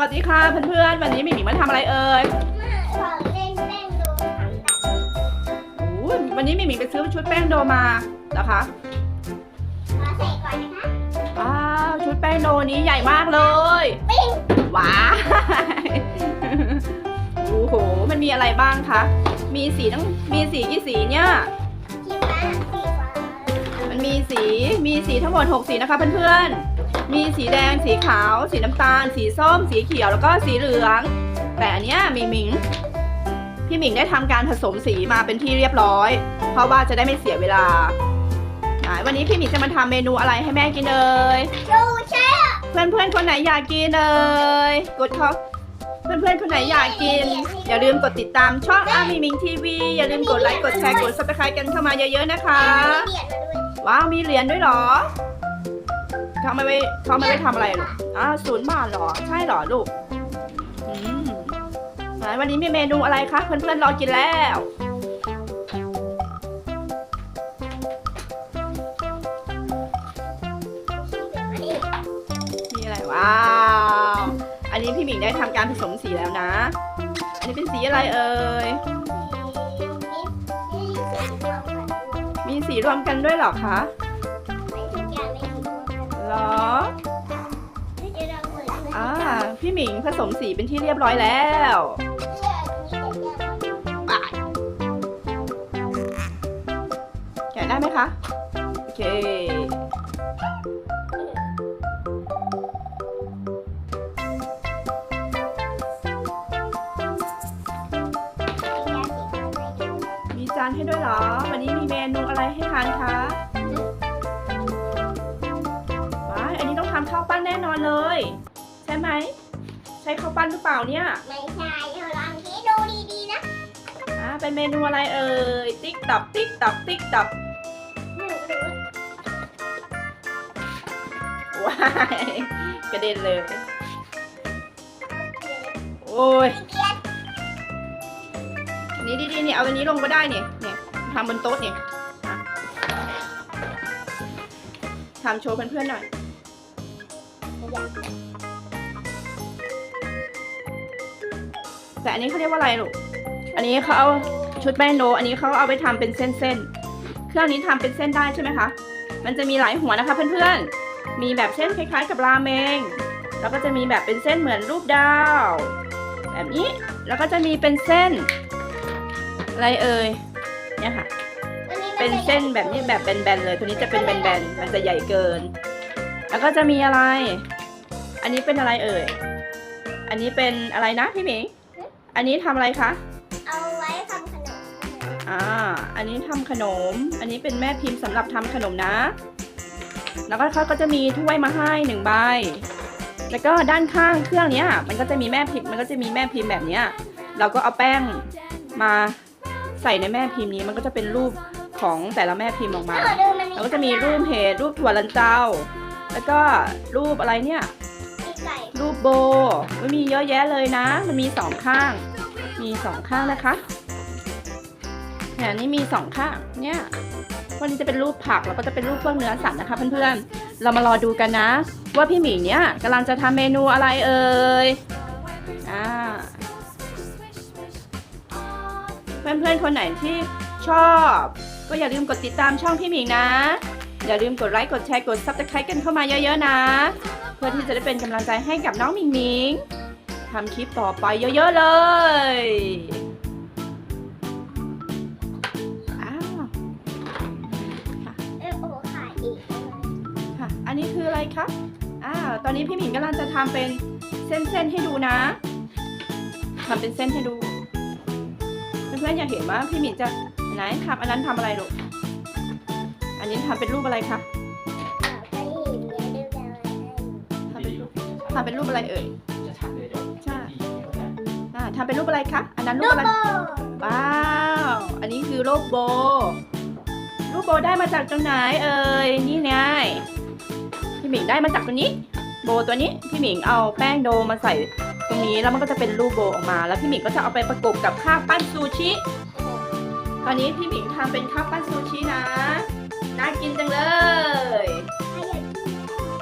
วัสดีค่ะเพื่อนๆ วันนี้หมิงหมิงมาทำอะไรเอ่ยของเล่นแป้งโดนทำได้โอ้ยวันนี้หมิงหมิงไปซื้อชุดแป้งโดมาเหรอคะมาใส่ก่อนนะคะว้าวชุดแป้งโดนี้ใหญ่มากเลยปิ้งว้าวโอ้โห มันมีอะไรบ้างคะ มีสีทั้งมีสีกี่สีเนี่ยสีฟ้าสีฟ้ามันมีสี มีสีทั้งหมด 6 สีนะคะเพื่อนๆ มีสีแดง สีขาว สีน้ำตาล สีส้ม สีเขียว แล้วก็สีเหลือง แต่อันเนี้ยหมิงหมิง พี่หมิงได้ทำการผสมสีมาเป็นที่เรียบร้อย เพราะว่าจะได้ไม่เสียเวลาไหนวันนี้พี่หมิงจะมาทำเมนูอะไรให้แม่กินเอ่ยดูใช่เพื่อนๆคนไหนอยากกินเอ่ยกดเขาเพื่อนๆคนไหนอยากกิน อย่าลืมกดติดตามช่องอามิมิงทีวีอย่าลืมกดไลค์กดแชร์กดซับสไครต์กันเข้ามาเยอะๆนะคะมีเหรียญมาด้วยว้าวมีเหรียญด้วยเหรอ เขาไม่ไว้เขาไม่ไว้ทำอะไรหรออ่าศูนย์บาทเหรอ ใช่เหรอลูกอืมไหนวันนี้มีเมนูอะไรคะเพื่อนๆรอกินแล้วนี่มีอะไรว้าว อันนี้พี่หมิงได้ทำการผสมสีแล้วนะ อันนี้เป็นสีอะไรเอ่ยนี่สีฟ้าก่อนมีสีรวมกันด้วยเหรอคะ เหรอไม่จะลองเหมือนเหมือนอ่า พี่หมิงผสมสีเป็นที่เรียบร้อยแล้วแกะได้ไหมคะ โอเค มีจานให้ด้วยเหรอ วันนี้มีเมนูอะไรให้ทานคะ ไหม ใช้ข้าวปั้นหรือเปล่าเนี่ย ไม่ใช่เธอลองคิดดูดีๆนะอ่าเป็นเมนูอะไรเอ่ย ติ๊กตับ ติ๊กตับ ติ๊กตับ หนูรู้ว้ายกระเด็นเลย โอ้ยเกียดอันนี้ดีๆเนี่ยเอาอันนี้ลงก็ได้เนี่ยเนี่ยทำบนโต๊ะเนี่ยอะทำโชว์เพื่อนๆหน่อย แต่อันนี้เขาเรียกว่าอะไรลูก อันนี้เขาเอาชุดแป้งโด อันนี้เขาเอาไปทำเป็นเส้นๆ เครื่องนี้ทำเป็นเส้นได้ใช่ไหมคะ มันจะมีหลายหัวนะคะเพื่อนๆ มีแบบเส้นคล้ายๆกับราเมง แล้วก็จะมีแบบเป็นเส้นเหมือนรูปดาว แบบนี้ แล้วก็จะมีเป็นเส้น อะไรเอ่ย เนี่ยค่ะ เป็นเส้นแบบนี้แบบแบนๆเลย ตัวนี้จะเป็นแบนๆ มันจะใหญ่เกิน แล้วก็จะมีอะไร อันนี้เป็นอะไรเอ่ย อันนี้เป็นอะไรนะพี่หมิง อันนี้ทำอะไรคะ เอาไว้ทำขนมอ่า อันนี้ทำขนม อันนี้เป็นแม่พิมพ์สำหรับทำขนมนะ แล้วก็เขาก็จะมีถ้วยมาให้หนึ่งใบ แล้วก็ด้านข้างเครื่องเนี้ย มันก็จะมีแม่พิมพ์ มันก็จะมีแม่พิมพ์แบบเนี้ย เราก็เอาแป้งมาใส่ในแม่พิมพ์นี้ มันก็จะเป็นรูปของแต่ละแม่พิมพ์ออกมาเธอดูมันแล้วก็จะมีรูปเห็ดรูปถั่วลันเต้า แล้วก็รูปอะไรเนี่ยมีไก่รูปโบมันมีเยอะแยะเลยนะ มันมีสองข้าง มีสองข้างนะคะเนี่ยนี่มีสองข้างเนี่ยวันนี้จะเป็นรูปผักแล้วก็จะเป็นรูปพวกเนื้อสัตว์นะคะเพื่อนๆ เรามารอดูกันนะ ว่าพี่หมีเนี่ยกำลังจะทำเมนูอะไรเอ่ยอ่าเพื่อนๆคนไหนที่ชอบ ก็อย่าลืมกดติดตามช่องพี่หมิงนะ อย่าลืมกดไลค์กดแชร์กดซับสไครต์กันเข้ามาเยอะๆนะ เพื่อที่จะได้เป็นกำลังใจให้กับน้องหมิงหมิง ทำคลิปต่อไปเยอะๆเลยอ้าวเออโอ้ขายอีกค่ะ อันนี้คืออะไรคะอ้าวตอนนี้พี่หมิงกำลังจะทำเป็นเส้นๆให้ดูนะทำเป็นเส้นให้ดู เพื่อนๆอยากเห็นว่าพี่หมิงจะไหนทำอันนั้นทำอะไรลูกอันนี้ทำเป็นรูปอะไรคะไปเห็นเนี่ยดูดาวอะไรทำเป็นรูปทำเป็นรูปอะไรเอ่ย ทำเป็นรูปอะไรคะ อันนั้นรูดูปอะไรโบว้าว อันนี้คือรูปโบ รูปโบได้มาจากตรงไหนเอ่ย นี่ไง พี่หมิงได้มาจากตัวนี้ โบตัวนี้ พี่หมิงเอาแป้งโดมาใส่ตรงนี้แล้วมันก็จะเป็นรูปโบออกมา แล้วพี่หมิงก็จะเอาไปประกบกับข้าวปั้นซูชิ ตอนนี้พี่หมิงทำเป็นข้าวปั้นซูชินะ น่ากินจังเลย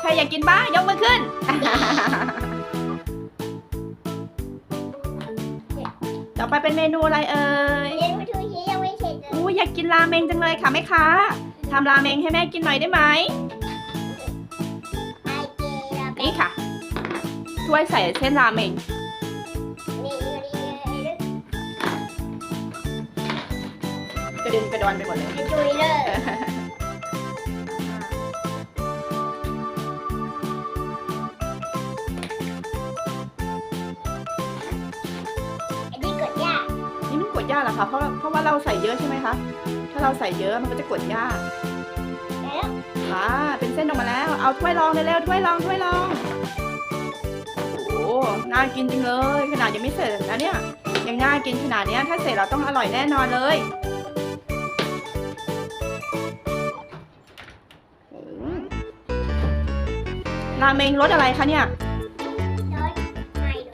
ใครอยากกินบ้างยกมือขึ้น อไปเป็นเมนูอะไรเอ่ยเรียนวัตถุที่ยังไม่เสร็จเลยอู้อยากกินราเมงจังเลยค่ะแม่ค้าทำราเมงให้แม่กินหน่อยได้ไหมไอเจแล้วก็นี่ค่ะ ถ้วยใส่เส้นราเมงนี่นี่นี่กระเด็นกระดอนไปหมดเลยจุยเลยากเหรอคะเพราะเพราะว่าเราใส่เยอะใช่ไหมคะ ถ้าเราใส่เยอะมันก็จะกดยากแล้วอ่าเป็นเส้นออกมาแล้ว เอาถ้วยรองเร็วๆถ้วยรองถ้วยรอง โอ้โหน่ากินจริงเลย ขนาดยังไม่เสร็จนะเนี่ย ยังน่ากินขนาดเนี้ยถ้าเสร็จเราต้องอร่อยแน่นอนเลยอืมราเมงรสอะไรคะเนี่ยรถไม่โด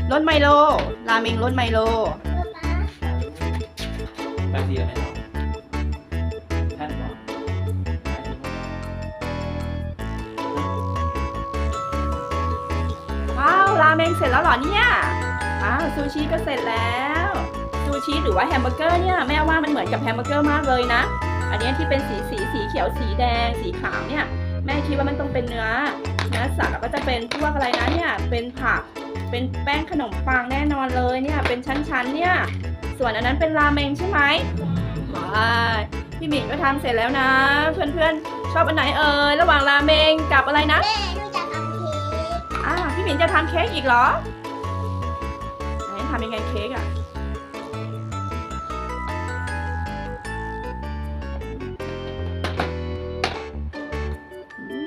นรสไมโลราเมงรสไมโลรถป้า บางทีก็ไม่ตอบท่านบอกว้าวราเมงเสร็จแล้วเหรอเนี่ยอ้าวซูชิก็เสร็จแล้วซูชิหรือว่าแฮมเบอร์เกอร์เนี่ยแม่ว่ามันเหมือนกับแฮมเบอร์เกอร์มากเลยนะ อันนี้ที่เป็นสีสีสีเขียวสีแดงสีขาวเนี่ยแม่คิดว่ามันต้องเป็นเนื้อเนื้อสัตว์แล้วก็จะเป็นพวกอะไรนะเนี่ยเป็นผักเป็นแป้งขนมปังแน่นอนเลยเนี่ยเป็นชั้นๆเนี่ย ส่วนอันนั้นเป็นราเมงใช่ไหมว้ายพี่หมิงก็ทำเสร็จแล้วนะ เพื่อนๆ ชอบอันไหนเอ่ยระหว่างราเมงกับอะไรนะแม่หนูจะทำเค้กอ่าพี่หมินจะทำเค้กอีกเหรอไหนทำยังไงเค้กอะ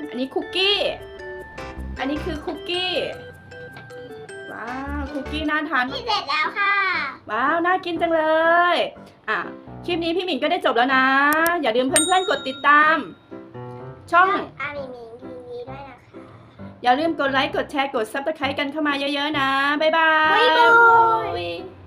อันนี้คุกกี้ อันนี้คือคุกกี้ ว้าวคุกกี้น่าทานที่เสร็จแล้วค่ะ ว้าว น่ากินจังเลย อะ คลิปนี้พี่หมินก็ได้จบแล้วนะ อย่าลืมเพื่อนๆกดติดตาม ช่อง อามีมิงทีวีด้วยนะคะ อย่าลืมกดไลค์ กดแชร์ กด subscribe กันเข้ามาเยอะๆนะ บ๊ายบาย บ๊ายบายย